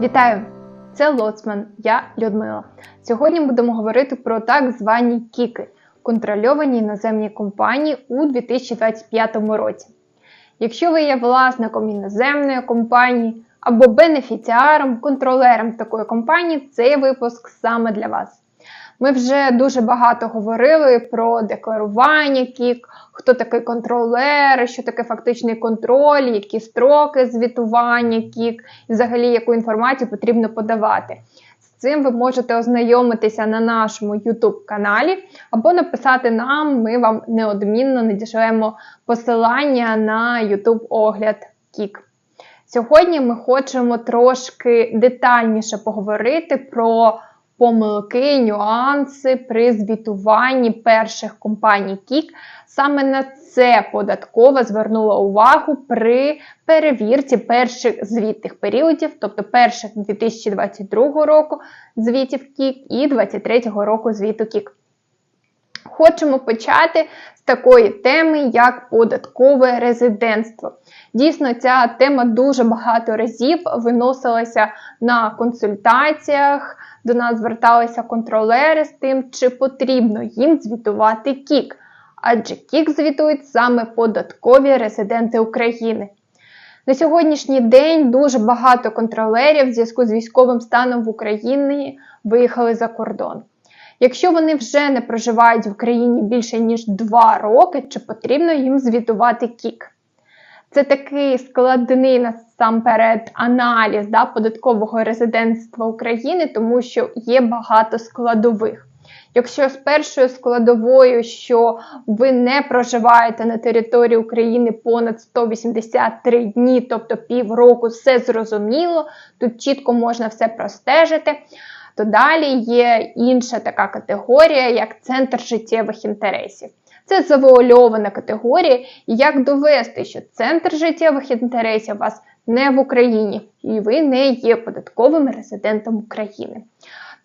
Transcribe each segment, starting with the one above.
Вітаю! Це Лоцман, я Людмила. Сьогодні будемо говорити про так звані кіки контрольовані іноземні компанії у 2025 році. Якщо ви є власником іноземної компанії або бенефіціаром, контролером такої компанії, цей випуск саме для вас. Ми вже дуже багато говорили про декларування кік, хто такий контролер, що таке фактичний контроль, які строки звітування кік, і взагалі яку інформацію потрібно подавати. З цим ви можете ознайомитися на нашому YouTube каналі або написати нам, ми вам неодмінно надішлемо посилання на YouTube огляд Кік. Сьогодні ми хочемо трошки детальніше поговорити про помилки, нюанси при звітуванні перших компаній Кік. Саме на це податкова звернула увагу при перевірці перших звітних періодів, тобто перших 2022 року звітів Кік і 2023 року звіту Кік. Хочемо почати з такої теми, як податкове резидентство. Дійсно, ця тема дуже багато разів виносилася на консультаціях, до нас зверталися контролери з тим, чи потрібно їм звітувати КІК. Адже КІК звітують саме податкові резиденти України. На сьогоднішній день дуже багато контролерів в зв'язку з військовим станом в Україні виїхали за кордон. Якщо вони вже не проживають в Україні більше ніж 2 роки, чи потрібно їм звітувати КІК? Це такий складний насамперед аналіз да, податкового резидентства України, тому що є багато складових. Якщо з першою складовою, що ви не проживаєте на території України понад 183 дні, тобто півроку, все зрозуміло, тут чітко можна все простежити, то далі є інша така категорія, як центр життєвих інтересів. Це завуальована категорія, і як довести, що центр життєвих інтересів у вас не в Україні, і ви не є податковим резидентом України.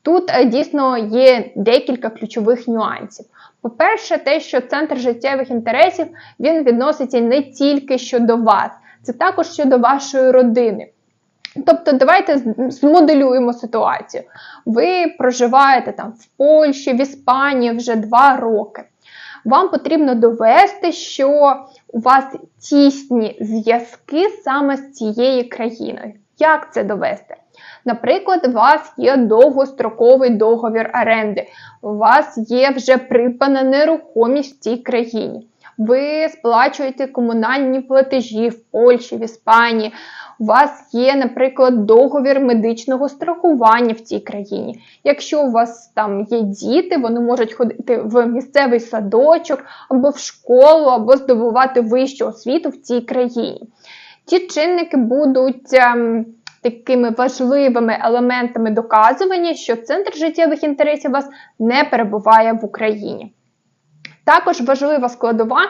Тут е, дійсно є декілька ключових нюансів. По-перше, те, що центр життєвих інтересів він відноситься не тільки щодо вас, це також щодо вашої родини. Тобто, давайте змоделюємо ситуацію. Ви проживаєте там в Польщі, в Іспанії вже два роки вам потрібно довести, що у вас тісні зв'язки саме з цією країною. Як це довести? Наприклад, у вас є довгостроковий договір оренди, у вас є вже припана нерухомість в цій країні. Ви сплачуєте комунальні платежі в Польщі, в Іспанії у вас є, наприклад, договір медичного страхування в цій країні. Якщо у вас там є діти, вони можуть ходити в місцевий садочок або в школу, або здобувати вищу освіту в цій країні. Ті чинники будуть. Ем, такими важливими елементами доказування, що центр життєвих інтересів вас не перебуває в Україні. Також важлива складова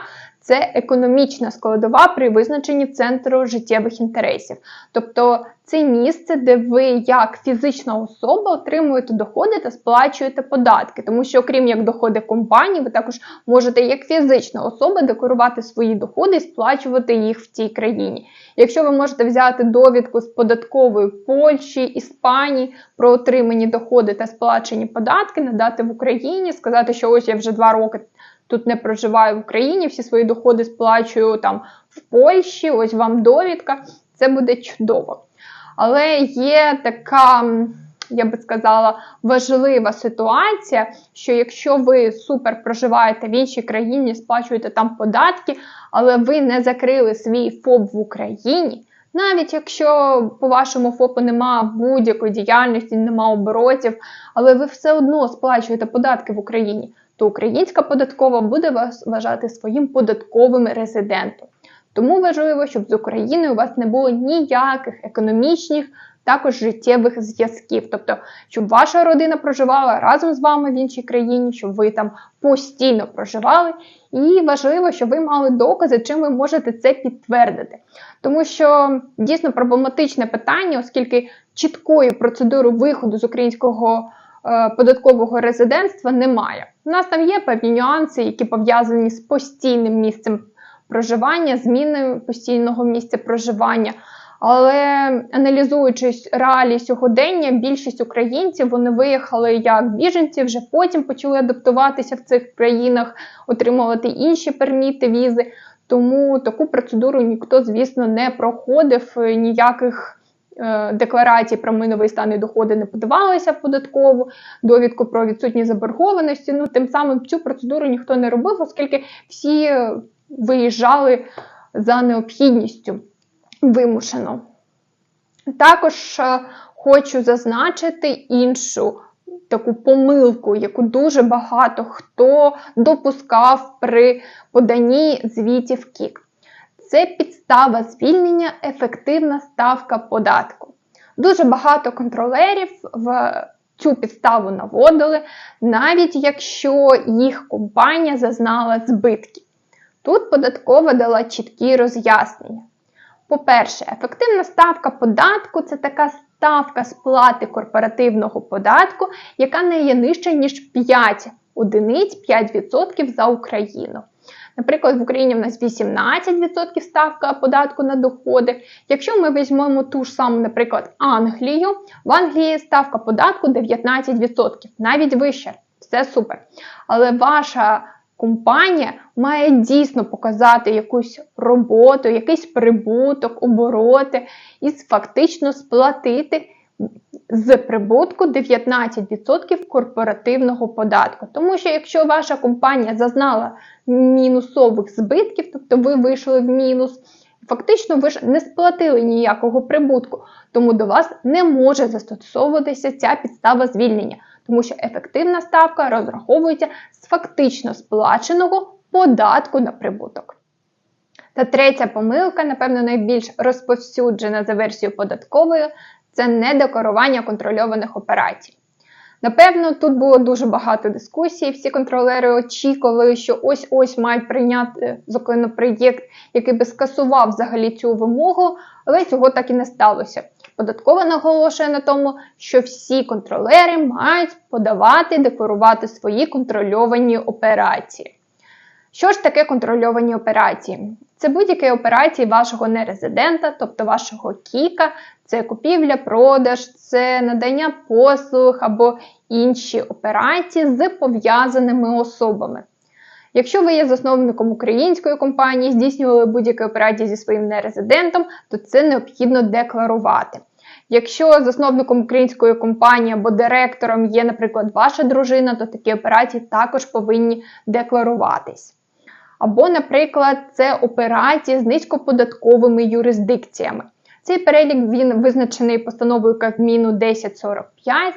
це економічна складова при визначенні центру життєвих інтересів. Тобто це місце, де ви як фізична особа отримуєте доходи та сплачуєте податки. Тому що, окрім як доходи компанії, ви також можете як фізична особа декларувати свої доходи і сплачувати їх в цій країні. Якщо ви можете взяти довідку з податкової Польщі, Іспанії про отримані доходи та сплачені податки, надати в Україні, сказати, що ось я вже два роки тут не проживаю в Україні, всі свої доходи сплачую там в Польщі, ось вам довідка, це буде чудово. Але є така, я би сказала, важлива ситуація, що якщо ви супер проживаєте в іншій країні, сплачуєте там податки, але ви не закрили свій ФОП в Україні. Навіть якщо по вашому ФОПу немає будь-якої діяльності, немає оборотів, але ви все одно сплачуєте податки в Україні, то українська податкова буде вас вважати своїм податковим резидентом. Тому важливо, щоб з Україною у вас не було ніяких економічних, також життєвих зв'язків. Тобто, щоб ваша родина проживала разом з вами в іншій країні, щоб ви там постійно проживали. І важливо, щоб ви мали докази, чим ви можете це підтвердити. Тому що дійсно проблематичне питання, оскільки чіткої процедури виходу з українського. Е, податкового резидентства немає. У нас там є певні нюанси, які пов'язані з постійним місцем проживання, зміною постійного місця проживання. Але аналізуючись реалії сьогодення, більшість українців вони виїхали як біженці, вже потім почали адаптуватися в цих країнах, отримувати інші перміти, візи. Тому таку процедуру ніхто, звісно, не проходив ніяких. Е, декларації про миновий стан і доходи не подавалися в податкову, довідку про відсутність заборгованості. Ну, тим самим цю процедуру ніхто не робив, оскільки всі виїжджали за необхідністю вимушено. Також е, хочу зазначити іншу таку помилку, яку дуже багато хто допускав при поданні звітів КІК. Це підстава звільнення, ефективна ставка податку. Дуже багато контролерів в цю підставу наводили, навіть якщо їх компанія зазнала збитків. Тут податкова дала чіткі роз'яснення. По-перше, ефективна ставка податку це така ставка сплати корпоративного податку, яка не є нижча, ніж 5 одиниць 5% за Україну. Наприклад, в Україні в нас 18% ставка податку на доходи. Якщо ми візьмемо ту ж саму, наприклад, Англію, в Англії ставка податку 19%, навіть вище. Все супер. Але ваша компанія має дійсно показати якусь роботу, якийсь прибуток, обороти і фактично сплатити з прибутку 19% корпоративного податку. Тому що якщо ваша компанія зазнала мінусових збитків, тобто ви вийшли в мінус, фактично ви ж не сплатили ніякого прибутку, тому до вас не може застосовуватися ця підстава звільнення, тому що ефективна ставка розраховується з фактично сплаченого податку на прибуток. Та третя помилка, напевно, найбільш розповсюджена за версією податковою, це недекларування контрольованих операцій. Напевно, тут було дуже багато дискусій. Всі контролери очікували, що ось-ось мають прийняти законопроєкт, який би скасував взагалі цю вимогу, але цього так і не сталося. Податкова наголошує на тому, що всі контролери мають подавати, декларувати свої контрольовані операції. Що ж таке контрольовані операції? Це будь-які операції вашого нерезидента, тобто вашого кіка, це купівля, продаж, це надання послуг або інші операції з пов'язаними особами. Якщо ви є засновником української компанії, здійснювали будь-які операції зі своїм нерезидентом, то це необхідно декларувати. Якщо засновником української компанії або директором є, наприклад, ваша дружина, то такі операції також повинні декларуватись. Або, наприклад, це операції з низькоподатковими юрисдикціями. Цей перелік він визначений постановою Кабміну 1045.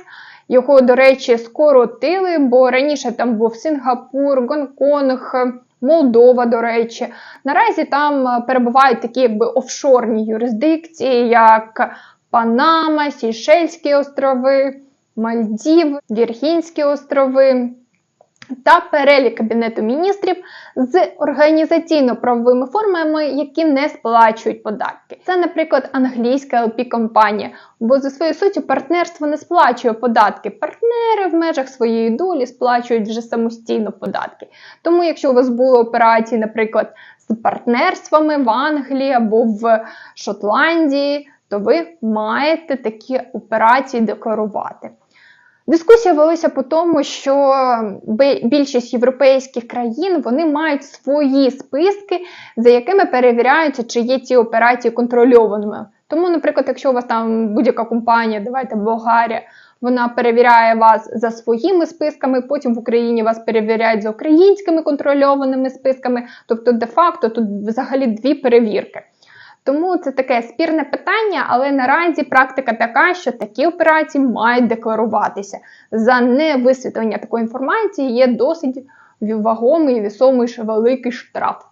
Його, до речі, скоротили, бо раніше там був Сингапур, Гонконг, Молдова, до речі. Наразі там перебувають такі якби офшорні юрисдикції, як Панама, Сійшельські острови, Мальдів, Віргінські острови та перелік Кабінету міністрів з організаційно-правовими формами, які не сплачують податки. Це, наприклад, англійська lp компанія бо за своєю суттю партнерство не сплачує податки. Партнери в межах своєї долі сплачують вже самостійно податки. Тому, якщо у вас були операції, наприклад, з партнерствами в Англії або в Шотландії, то ви маєте такі операції декларувати. Дискусія велася по тому, що більшість європейських країн вони мають свої списки, за якими перевіряються, чи є ці операції контрольованими. Тому, наприклад, якщо у вас там будь-яка компанія, давайте Болгарія, вона перевіряє вас за своїми списками, потім в Україні вас перевіряють за українськими контрольованими списками. Тобто, де-факто тут взагалі дві перевірки. Тому це таке спірне питання, але наразі практика така, що такі операції мають декларуватися. За невисвітлення такої інформації є досить вагомий і вісомий великий штраф.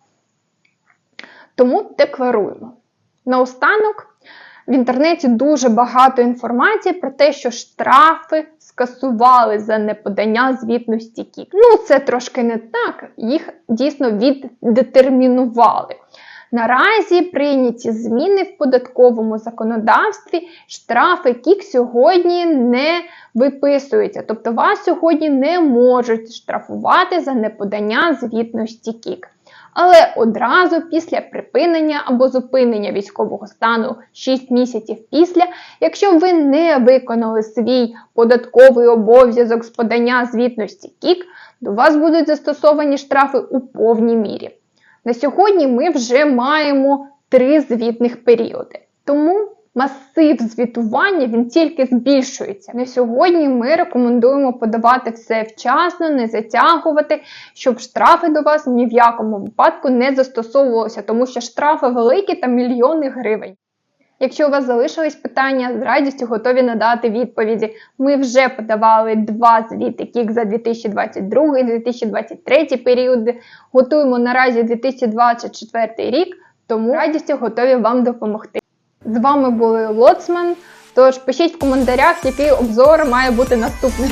Тому декларуємо. Наостанок, в інтернеті дуже багато інформації про те, що штрафи скасували за неподання звітності КІК. Ну, це трошки не так, їх дійсно віддетермінували. Наразі прийняті зміни в податковому законодавстві, штрафи КІК сьогодні не виписуються. Тобто вас сьогодні не можуть штрафувати за неподання звітності КІК. Але одразу після припинення або зупинення військового стану 6 місяців після, якщо ви не виконали свій податковий обов'язок з подання звітності КІК, до вас будуть застосовані штрафи у повній мірі. На сьогодні ми вже маємо три звітних періоди. Тому масив звітування він тільки збільшується. На сьогодні ми рекомендуємо подавати все вчасно, не затягувати, щоб штрафи до вас ні в якому випадку не застосовувалися, тому що штрафи великі та мільйони гривень. Якщо у вас залишились питання, з радістю готові надати відповіді. Ми вже подавали два звіти КІК за 2022-2023 періоди. Готуємо наразі 2024 рік, тому радістю готові вам допомогти. З вами були Лоцман. Тож пишіть в коментарях, який обзор має бути наступним.